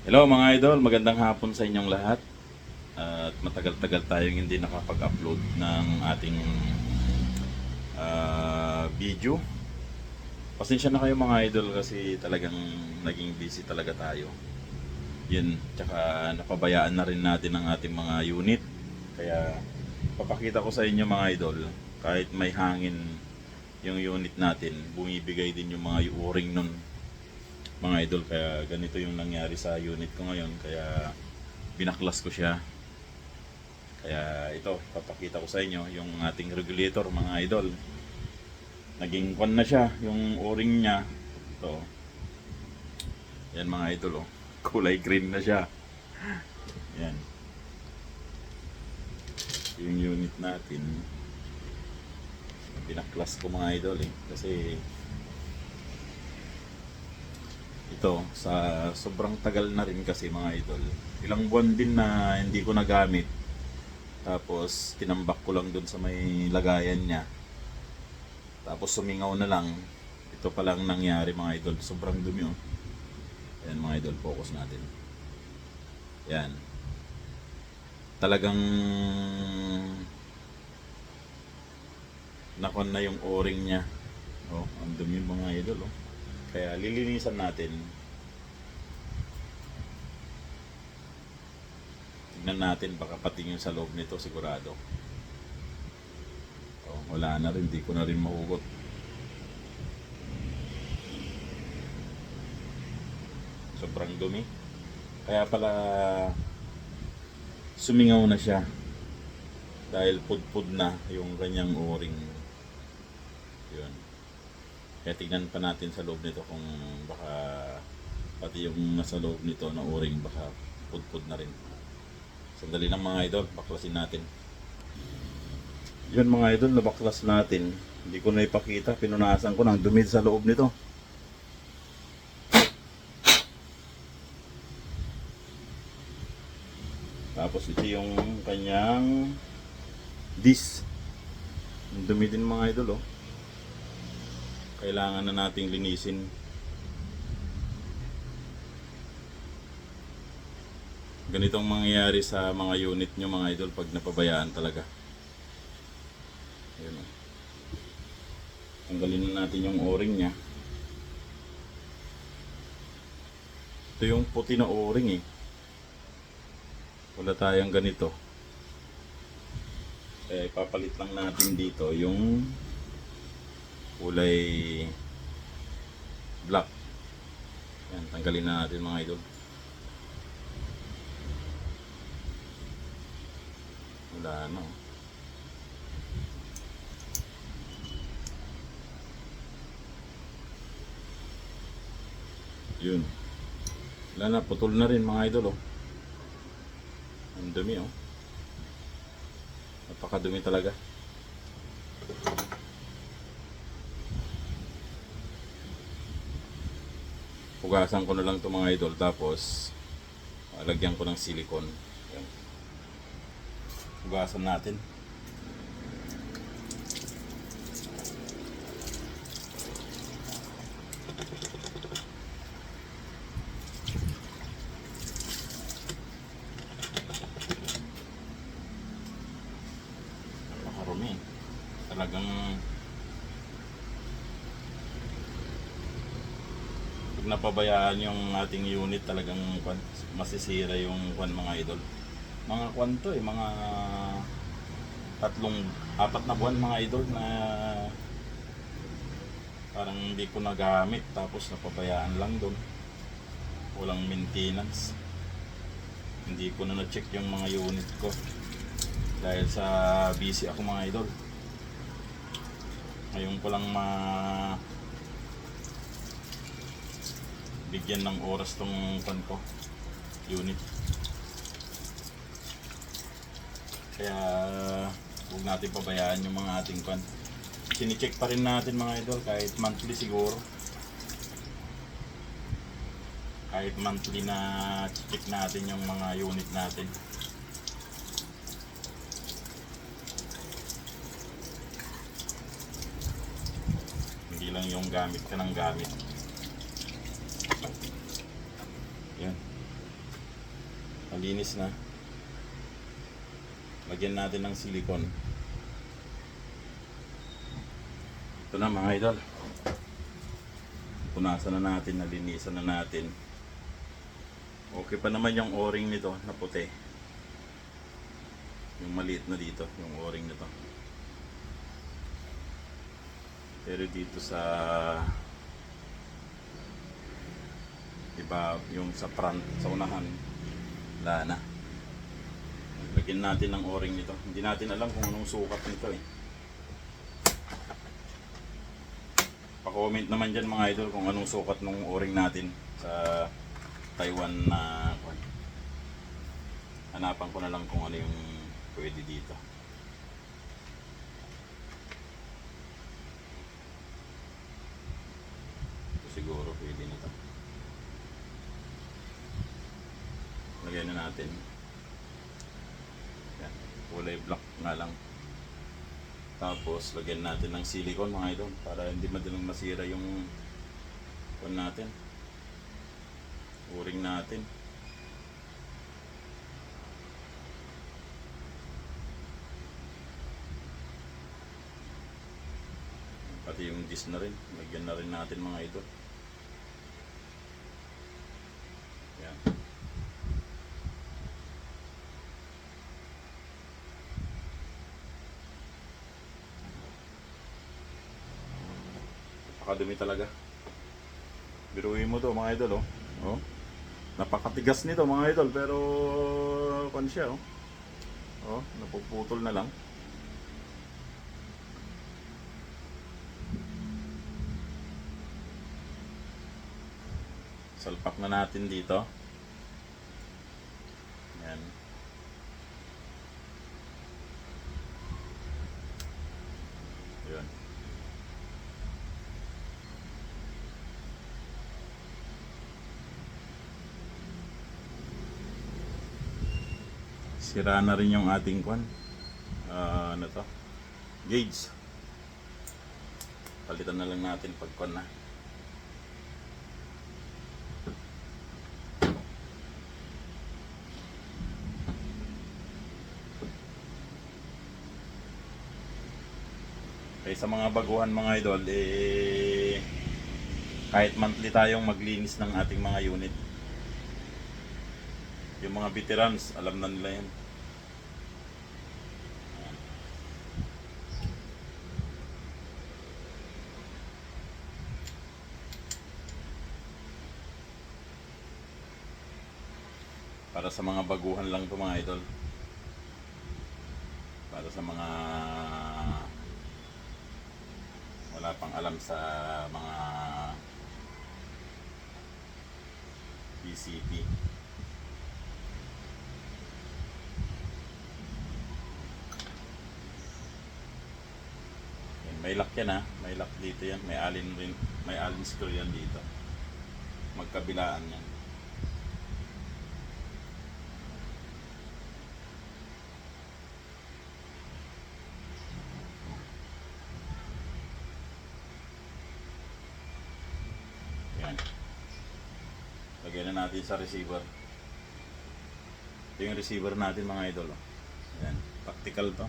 Hello mga idol, magandang hapon sa inyong lahat. At matagal-tagal tayong hindi nakapag-upload ng ating ah, video. Pasensya na kayo mga idol kasi talagang naging busy talaga tayo. Yun, tsaka napabayaan na rin natin ang ating mga unit. Kaya papakita ko sa inyo mga idol, kahit may hangin yung unit natin, bumibigay din yung mga u-ring nun mga idol kaya ganito yung nangyari sa unit ko ngayon kaya binaklas ko siya. Kaya ito papakita ko sa inyo yung ating regulator mga idol. Naging kwan na siya yung o-ring niya. Ito. Yan mga idol oh. kulay green na siya. Yan. Yung unit natin. Binaklas ko mga idol eh. Kasi ito sa sobrang tagal na rin kasi mga idol. Ilang buwan din na hindi ko nagamit. Tapos tinambak ko lang dun sa may lagayan niya. Tapos sumingaw na lang. Ito pa lang nangyari mga idol. Sobrang dumi oh. Yan mga idol focus natin. Yan talagang nakon na yung o-ring niya. Oh ang dumi mga idol oh kaya lilinisan natin. Tignan natin baka pati yung sa loob nito sigurado. Oh, wala na rin, di ko na rin mahugot. Sobrang dumi. Kaya pala sumingaw na siya. Dahil pudpud na yung kanyang o-ring. Yun. Kaya tignan pa natin sa loob nito kung baka pati yung nasa loob nito na o-ring baka pudpud na rin. Sandali lang mga idol, baklasin natin. Yun mga idol, nabaklas natin. Hindi ko na ipakita, pinunasan ko ng dumi sa loob nito. Tapos ito yung kanyang disc. Ang dumi din mga idol oh kailangan na nating linisin. Ganitong mangyayari sa mga unit nyo mga idol pag napabayaan talaga. Ayan o. Tanggalin na natin yung o-ring niya. Ito yung puti na o-ring eh. Wala tayong ganito. Kaya ipapalit lang natin dito yung kulay black. Yan, tanggalin na natin mga idol. Wala na. oh. Yun. Wala na, putol na rin mga idol oh. Ang dumi oh. Napakadumi talaga. Hugasan ko na lang itong mga idol tapos ah, lagyan ko ng silicone. Yan. Hugasan natin. Napakarumi. Talagang pag napabayaan yung ating unit talagang masisira yung kwan mga idol. Mga kwan to eh, mga tatlong, apat na buwan mga idol na parang hindi ko nagamit tapos napabayaan lang doon. Walang maintenance. Hindi ko na na-check yung mga unit ko dahil sa busy ako mga idol. Ngayon ko lang ma bigyan ng oras tong pan ko unit. Kaya huwag natin pabayaan yung mga ating pan. Sinicheck pa rin natin mga idol kahit monthly siguro. Kahit monthly na check natin yung mga unit natin. Hindi lang yung gamit ka ng gamit yan Malinis na. Lagyan natin ng silikon. Ito na mga idol. Punasan na natin, nalinisan na natin. Okay pa naman yung o-ring nito na puti. Yung maliit na dito, yung o-ring nito. Pero dito sa iba yung sa front, sa unahan, wala na. Lagyan natin ng o-ring nito. Hindi natin alam kung anong sukat nito eh. Pa-comment naman dyan mga idol kung anong sukat ng o-ring natin sa Taiwan na kwan. Hanapan ko na lang kung ano yung pwede dito. Ito siguro pwede na to. Lagyan na natin. Yan. Kulay black nga lang. Tapos, lagyan natin ng silicone mga idol para hindi madaling masira yung kwan natin. Uring natin. Pati yung disc na rin. Lagyan na rin natin mga idol. Yan. Napakadumi talaga. Biruin mo to mga idol oh. oh. Napakatigas nito mga idol pero kan siya oh. Oh, napuputol na lang. Salpak na natin dito. Yan. Yun. Sira na rin yung ating kwan. Ah, ano to? Gauge. Palitan na lang natin pag kwan na. Okay, sa mga baguhan mga idol, eh, kahit monthly tayong maglinis ng ating mga unit. Yung mga veterans, alam na nila yan. Para sa mga baguhan lang to mga idol. Para sa mga wala pang alam sa mga. Yan, may lock yan ha. May lock dito yan. May alin rin. May alin screw yan dito. Magkabilaan. Yan. Lagyan na natin sa receiver. Ito yung receiver natin mga idol. oh. Yan. Practical to.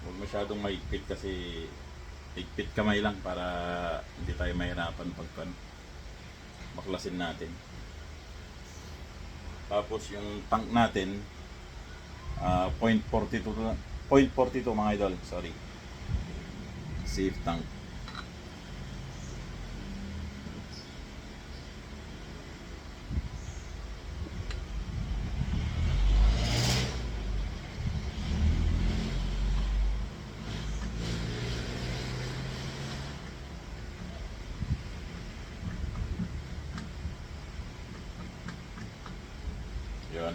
Huwag masyadong maigpit kasi igpit kamay lang para hindi tayo mahirapan pag pan baklasin natin. Tapos yung tank natin, Ah, 0.42 na- 0.42 mga idol, sorry. Safe tank. Yun.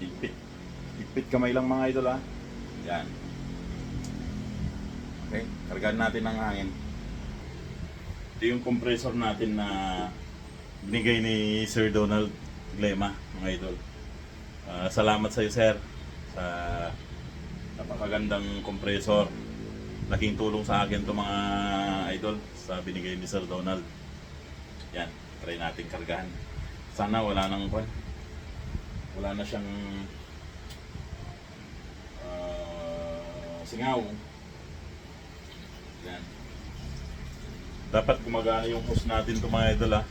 Higpit. Higpit kamay lang mga idol ha. Yan. Okay, kargaan natin ng hangin. Ito yung compressor natin na binigay ni Sir Donald Glema, mga idol. Ah, salamat sa iyo, sir, sa napaka napakagandang compressor. Laking tulong sa akin to mga idol sa binigay ni Sir Donald. Yan, try natin kargahan. Sana wala nang. Wala na siyang singaw. Yan. Dapat gumagana yung hose natin to mga idol ah.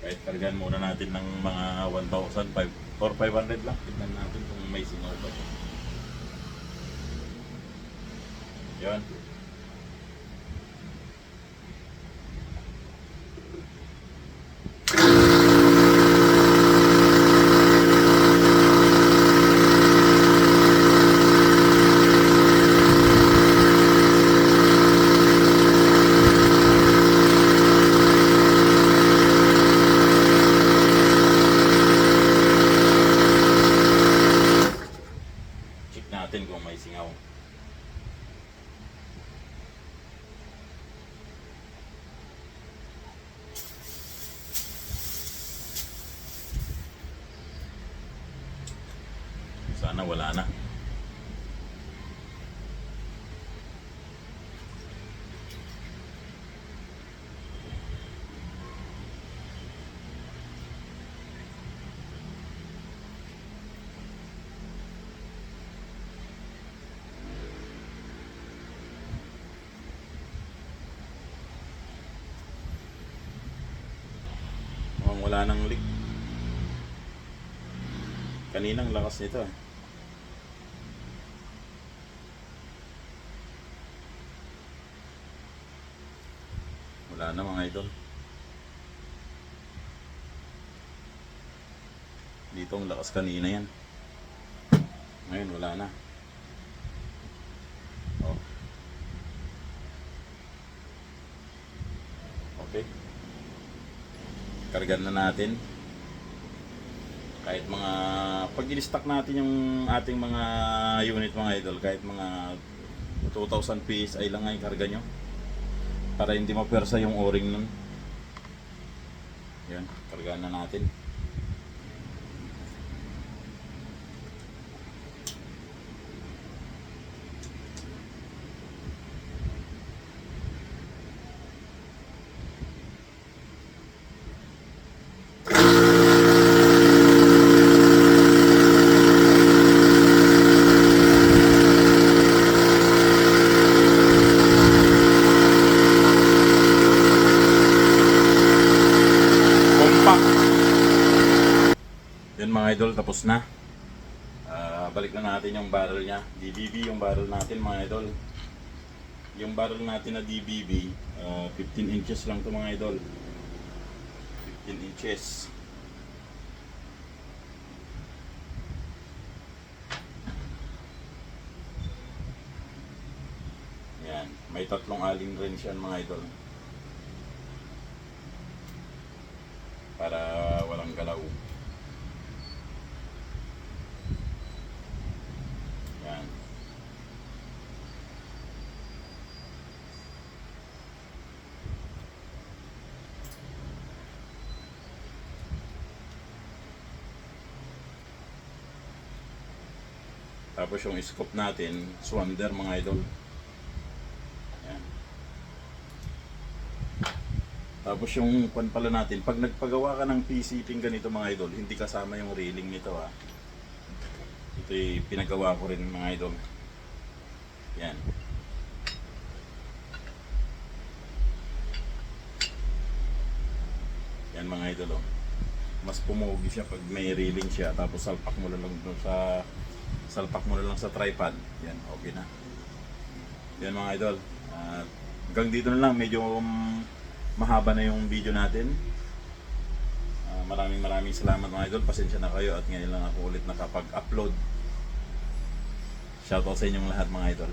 Kahit kargan muna natin ng mga 1,000 or 500 lang. Tignan natin kung may singaw ba. siya. Yun. Check natin kung may singaw. Sana wala na. Mukhang wala nang leak. Kaninang lakas nito eh. Wala na mga idol. Dito ang lakas kanina yan. Ngayon wala na. Oh. Okay. Kargan na natin. Kahit mga pag in-stock natin yung ating mga unit mga idol, kahit mga 2,000 PSI lang yung karga nyo para hindi mapersa yung o-ring nun. Yan, kargaan na natin. Compact. Yan idol, tapos na. Ah, balik na natin yung barrel niya. DBB yung barrel natin mga idol. Yung barrel natin na DBB, ah, 15 inches lang to mga idol. 15 inches. Yan, may tatlong alin rin siya mga idol. para walang galaw. Yan. Tapos yung scope natin, Swander mga idol. Yan. Tapos yung pan pala natin, pag nagpagawa ka ng PCPing ganito mga idol, hindi kasama yung railing nito ha. Ito pinagawa ko rin mga idol. Yan. Yan mga idol oh. Mas pumugi siya pag may railing siya tapos salpak mo lang doon sa salpak mo lang sa tripod. Yan, okay na. Yan mga idol. At hanggang dito na lang medyo um, mahaba na yung video natin. Ah, maraming maraming salamat mga idol. Pasensya na kayo at ngayon lang ako ulit nakapag-upload. Shoutout sa inyong lahat mga idol.